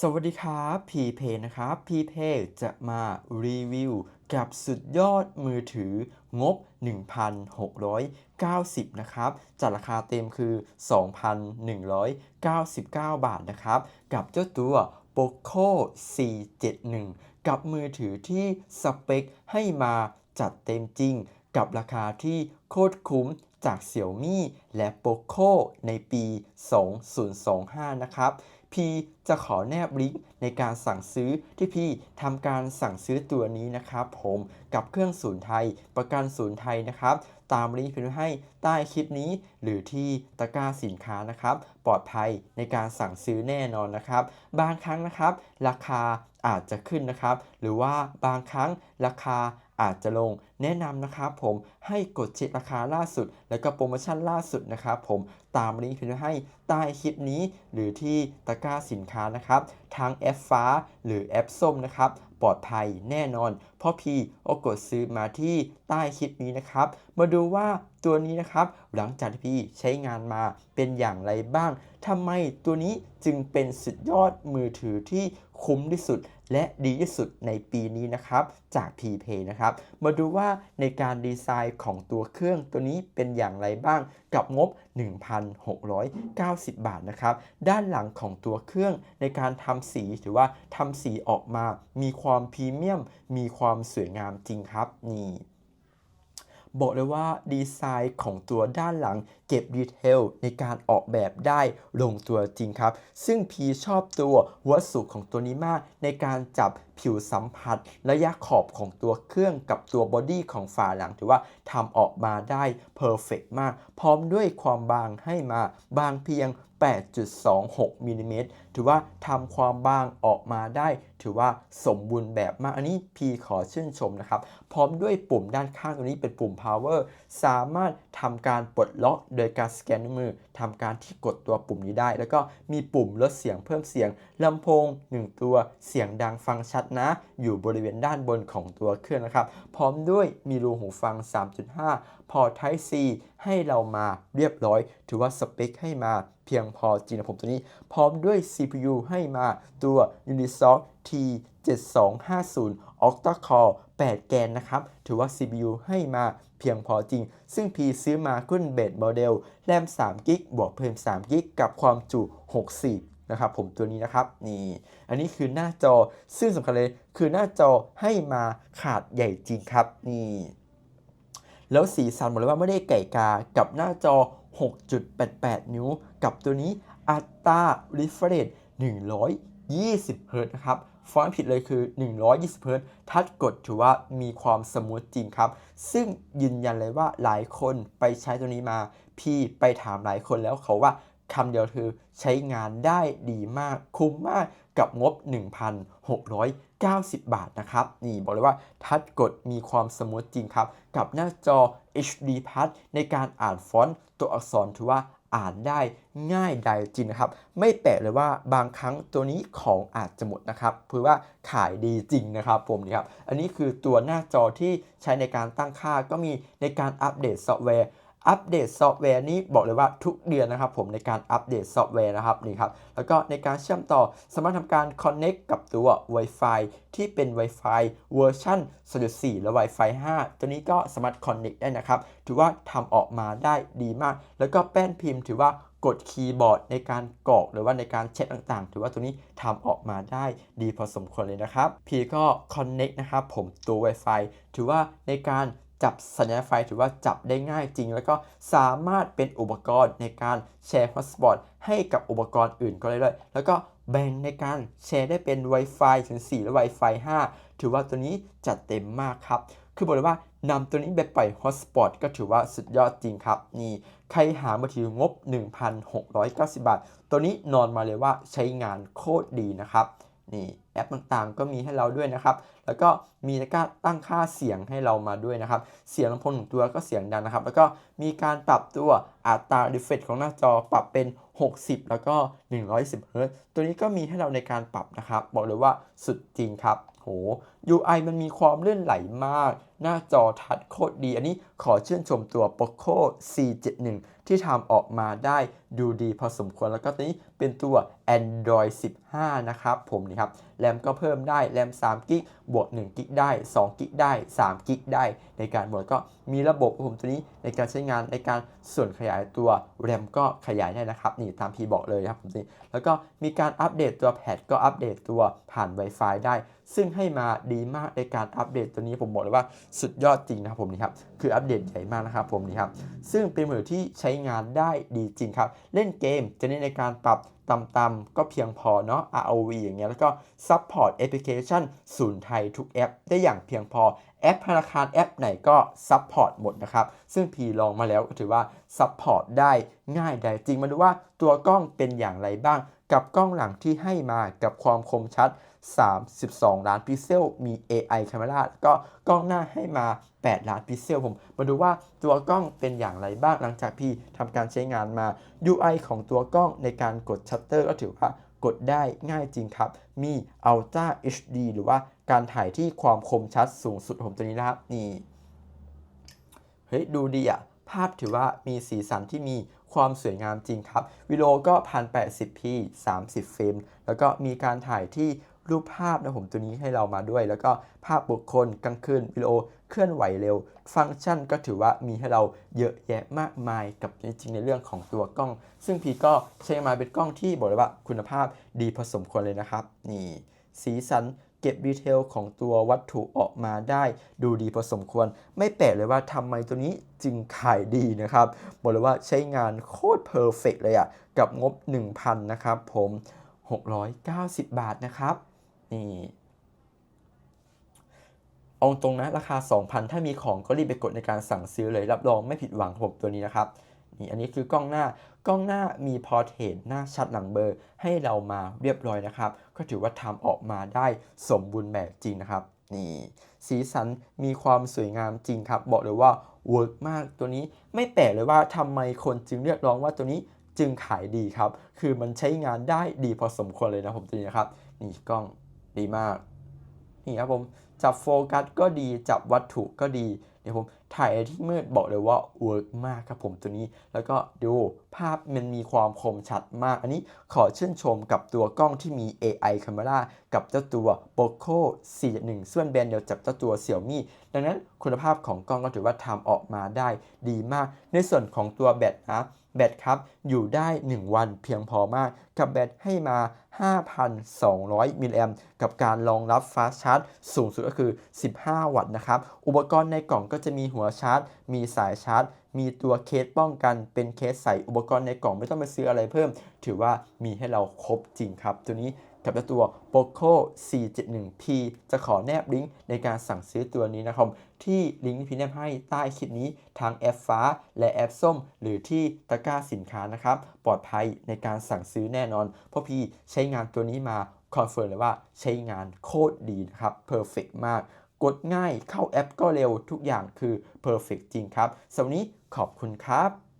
สวัสดีครับพีเพนะครับพีเพจะมารีวิวกับสุดยอดมือถืองบ 1,690 นะครับจากราคาเต็มคือ 2,199 บาทนะครับ กับเจ้าตัว Poco C71 กับมือถือที่สเปคให้มาจัดเต็มจริง กับราคาที่โคตรคุ้มจาก Xiaomi และ Poco ในปี 2025 นะครับ พี่จะขอแนบลิงก์ในการสั่งซื้อที่พี่ทำการสั่งซื้อตัวนี้นะครับผมกับเครื่องศูนย์ไทย ประกันศูนย์ไทยนะครับ ตามลิงก์พิมพ์ให้ใต้คลิปนี้ หรือที่ตะกร้าสินค้านะครับ ปลอดภัยในการสั่งซื้อแน่นอนนะครับ บางครั้งนะครับ ราคาอาจจะขึ้นนะครับ หรือว่าบางครั้งราคาอาจจะลงแนะนำนะครับผมให้กดเช็คราคาล่าสุด แล้วก็โปรโมชั่นล่าสุดนะครับผมตามลิงก์พิมพ์ให้ใต้คลิปนี้ หรือที่ตะกร้าสินค้านะครับทางแอปฟ้าหรือแอปส้มนะครับปลอดภัยแน่นอน เพราะพี่ก็กดซื้อมาที่ใต้คลิปนี้นะครับ มาดูว่าตัวนี้นะครับ หลังจากที่พี่ใช้งานมาเป็นอย่างไรบ้างทำไมตัวนี้จึงเป็นสุดยอดมือถือที่ คุ้มที่สุด และดีที่สุดในปีนี้นะครับจาก p p a y นะครับ มาดูว่าในการดีไซน์ของตัวเครื่องตัวนี้เป็นอย่างไรบ้างกับงบ 1,690 บาทนะครับ ด้านหลังของตัวเครื่องในการทำสีถือว่าทำสีออกมา มีความพรีเมียม มีความสวยงามจริงครับนี่ บอกเลยว่าดีไซน์ของตัวด้านหลังเก็บดีเทลในการออกแบบได้ลงตัวจริงครับ ซึ่งพีชอบตัววัสดุของตัวนี้มากในการจับผิวสัมผัส ระยะขอบของตัวเครื่องกับตัวบอดี้ของฝาหลังถือว่าทำออกมาได้เพอร์เฟกมาก พร้อมด้วยความบางให้มาบางเพียง 8.26มิลลิเมตรถือว่าทำความบางออกมาได้ ถือว่าสมบูรณ์แบบมาก อันนี้พีขอชื่นชมนะครับ พร้อมด้วยปุ่มด้านข้างตรงนี้เป็นปุ่ม power สามารถทำการปลดล็อกโดยการสแกนมือทำการที่กดตัวปุ่มนี้ได้ แล้วก็มีปุ่มลดเสียงเพิ่มเสียงลำโพง 1 ตัวเสียงดังฟังชัดนะ อยู่บริเวณด้านบนของตัวเครื่องนะครับ พร้อมด้วยมีรูหูฟัง 3.5 พอร์ต Type C ให้เรามาเรียบร้อย ถือว่าสเปคให้มา พียงพอจริงนะผมตัวนี้ พร้อมด้วย CPU ให้มาตัว Unisoc T 7250 Octa Core 8 แกนนะครับ ถือว่า CPU ให้มาเพียงพอจริง ซึ่งพีซื้อมาขึ้นเบสโมเดลแรม3กิกบวกเพิ่ม3กิกกับความจุ 60 นะครับ ผมตัวนี้นะครับ นี่ อันนี้คือหน้าจอ ซึ่งสำคัญเลย คือหน้าจอให้มาขาดใหญ่จริงครับ นี่ แล้วสีสันบอกเลยว่าไม่ได้ไก่กา กับหน้าจอ 6.88 นิ้ว กับตัวนี้อัตรา refresh 120เฮิรตนะครับฟอนต์ผิดเลยคือ 120เฮิรตทัดกดถือว่ามีความสมูทจริงครับ ซึ่งยืนยันเลยว่าหลายคนไปใช้ตัวนี้มา พี่ไปถามหลายคนแล้วเขาว่า คำเดียวคือใช้งานได้ดีมากคุ้มมากกับงบ 1,690 บาทนะครับ นี่บอกเลยว่าทัดกดมีความสมูทจริงครับ กับหน้าจอ HD Plus ในการอ่านฟอนต์ตัวอักษรถือว่าอ่านได้ง่ายได้จริงนะครับ ไม่แปลกเลยว่าบางครั้งตัวนี้ของอาจจะหมดนะครับเพื่อว่าขายดีจริงนะครับผมนี่ครับ อันนี้คือตัวหน้าจอที่ใช้ในการตั้งค่าก็มีในการอัปเดตซอฟต์แวร์ อัปเดตซอฟต์แวร์นี้บอกเลยว่าทุกเดือนนะครับผมในการอัปเดตซอฟต์แวร์นะครับนี่ครับแล้วก็ในการเชื่อมต่อสามารถทำการ Connect กับตัว Wi-Fi ที่เป็น Wi-Fi เวอร์ชัน2.4 และ Wi-Fi 5 ตัวนี้ก็สามารถ Connect ได้นะครับ ถือว่าทำออกมาได้ดีมาก แล้วก็แป้นพิมพ์ถือว่ากดคีย์บอร์ดในการกรอกหรือว่าในการเช็ดต่างๆ ถือว่าตัวนี้ทำออกมาได้ดีพอสมควรเลยนะครับ พีก็ Connect นะครับผมตัว Wi-Fi ถือว่าในการ จับสัญญาณไฟถือว่าจับได้ง่ายจริง แล้วก็สามารถเป็นอุปกรณ์ในการแชร์ฮอตสปอตให้กับอุปกรณ์อื่นก็ได้ด้วยแล้วก็แบ่งในการแชร์ได้เป็น Wi-Fi ถึง 4 และ Wi-Fi 5 ถือว่าตัวนี้จัดเต็มมากครับ คือบอกเลยว่านำตัวนี้ไปปล่อยฮอตสปอตก็ถือว่าสุดยอดจริงครับ นี่ใครหามือถืองบ 1,690 บาท ตัวนี้นอนมาเลยว่าใช้งานโคตรดีนะครับ นี่แอปต่างๆ ก็มีให้เราด้วยนะครับ แล้วก็มีการตั้งค่าเสียงให้เรามาด้วยนะครับ เสียงลำโพงหนึ่งตัวก็เสียงดังนะครับ แล้วก็มีการปรับตัวอัตรา refresh ของหน้าจอปรับเป็น 60 แล้วก็110เฮิรตซ์ตัวนี้ก็มีให้เราในการปรับนะครับ บอกเลยว่าสุดจริงครับ โห UI มันมีความเลื่อนไหลมาก หน้าจอทัชโคตรดี อันนี้ขอชื่นชมตัว Poco C71 ที่ทำออกมาได้ดูดีพอสมควรแล้วก็ตัวนี้เป็นตัว Android 15 นะครับผมนี่ครับแรมก็เพิ่มได้แรม3กิกบวก1กิกได้2กิกได้3กิกได้ ในการหมดก็มีระบบผมตัวนี้ในการใช้งานในการส่วนขยายตัวแรมก็ขยายได้นะครับนี่ตามพีบอกเลยครับผมนี่แล้วก็มีการอัปเดตตัวแพดก็อัปเดตตัวผ่าน Wi-Fi ได้ ซึ่งให้มาดีมากในการอัปเดตตัวนี้ผมบอกเลยว่าสุดยอดจริงนะครับผมนี่ครับคืออัปเดตใหญ่มากนะครับผมนี่ครับซึ่งเป็นมือที่ใช้งานได้ดีจริงครับ เล่นเกมจะเน้นในการปรับต่ำๆก็เพียงพอเนาะ ROV อย่างเงี้ยแล้วก็ Support Application ศูนย์ไทยทุกแอป ได้อย่างเพียงพอแอปธนาคารแอปไหนก็ Support หมดนะครับ ซึ่งพีลองมาแล้วก็ถือว่า Support ได้ง่ายได้จริงมาดูว่าตัวกล้องเป็นอย่างไรบ้าง กับกล้องหลังที่ให้มากับความคมชัด 32 ล้านพิกเซล มี AI Camera แล้วก็กล้องหน้าให้มา 8 ล้านพิกเซลผม มาดูว่าตัวกล้องเป็นอย่างไรบ้างหลังจากพี่ทำการใช้งานมา UI ของตัวกล้องในการกดชัตเตอร์ก็ถือว่ากดได้ง่ายจริงครับ มี Ultra HD หรือว่าการถ่ายที่ความคมชัดสูงสุดผมตัวนี้นะครับ นี่ เฮ้ย ดูดีอะภาพถือว่ามีสีสันที่มีความสวยงามจริงครับ วิดีโอก็ 1080p 30 เฟรม แล้วก็มีการถ่ายที่ รูปภาพนะผมตัวนี้ให้เรามาด้วย แล้วก็ภาพบุคคลกลางคืนวิดีโอเคลื่อนไหวเร็ว ฟังก์ชันก็ถือว่ามีให้เราเยอะแยะมากมายกับจริงๆในเรื่องของตัวกล้อง ซึ่งพีก็ใช้มาเป็นกล้องที่บอกเลยว่าคุณภาพดีพอสมควรเลยนะครับ นี่ สีสันเก็บดีเทลของตัววัตถุออกมาได้ดูดีพอสมควร ไม่แปลกเลยว่าทำไมตัวนี้จึงขายดีนะครับ บอกเลยว่าใช้งานโคตรเพอร์เฟกเลยอะกับงบ 1,000 นะครับผม 690 บาทนะครับ นี่เอาตรงนะราคา 2,000 ถ้ามีของก็รีบไปกดในการสั่งซื้อเลยรับรองไม่ผิดหวังรับผมตัวนี้นะครับนี่อันนี้คือกล้องหน้ากล้องหน้ามีพอร์เทรตหน้าชัดหลังเบอร์ให้เรามาเรียบร้อยนะครับ ก็ถือว่าทำออกมาได้สมบูรณ์แบบจริงนะครับนี่สีสันมีความสวยงามจริงครับ บอกเลยว่าเวิร์กมากตัวนี้ไม่แปลกเลยว่าทำไมคนจึงเรียกร้องว่าตัวนี้จึงขายดีครับ คือมันใช้งานได้ดีพอสมควรเลยนะผมตัวนี้นะครับนี่กล้อง ดีมากนี่ครับผมจับโฟกัสก็ดีจับวัตถุก็ดีเดี๋ยวผมถ่ายที่มืดบอกเลยว่าเวิร์กมากครับผมตัวนี้ แล้วก็ดูภาพมันมีความคมชัดมาก อันนี้ขอชื่นชมกับตัวกล้องที่มี AI Camera กับเจ้าตัว Poco C1 ส่วนแบรนด์เดียวจับเจ้าตัว Xiaomi ดังนั้นคุณภาพของกล้องก็ถือว่าทำออกมาได้ดีมาก ในส่วนของตัวแบตนะแบตครับอยู่ได้ 1 วันเพียงพอมาก กับแบตให้มา 5,200 มิลลิแอมกับการรองรับฟาสชาร์จ สูงสุดก็คือ 15 วัตต์นะครับ อุปกรณ์ในกล่องก็จะมีหัวชาร์จ มีสายชาร์จ มีตัวเคสป้องกัน เป็นเคสใส่อุปกรณ์ในกล่องไม่ต้องไปซื้ออะไรเพิ่ม ถือว่ามีให้เราครบจริงครับ ตัวนี้ กับตัว Poco C71P จะขอแนบลิงก์ในการสั่งซื้อตัวนี้นะครับ ที่ลิงก์ที่พี่แนบให้ใต้คลิปนี้ทางแอปฟ้าและแอปส้ม หรือที่ตะกร้าสินค้านะครับ ปลอดภัยในการสั่งซื้อแน่นอน เพราะพี่ใช้งานตัวนี้มาคอนเฟิร์มเลยว่าใช้งานโคตรดีนะครับเพอร์เฟกมาก กดง่ายเข้าแอปก็เร็วทุกอย่างคือเพอร์เฟกจริงครับสำหรับวันนี้ขอบคุณครับ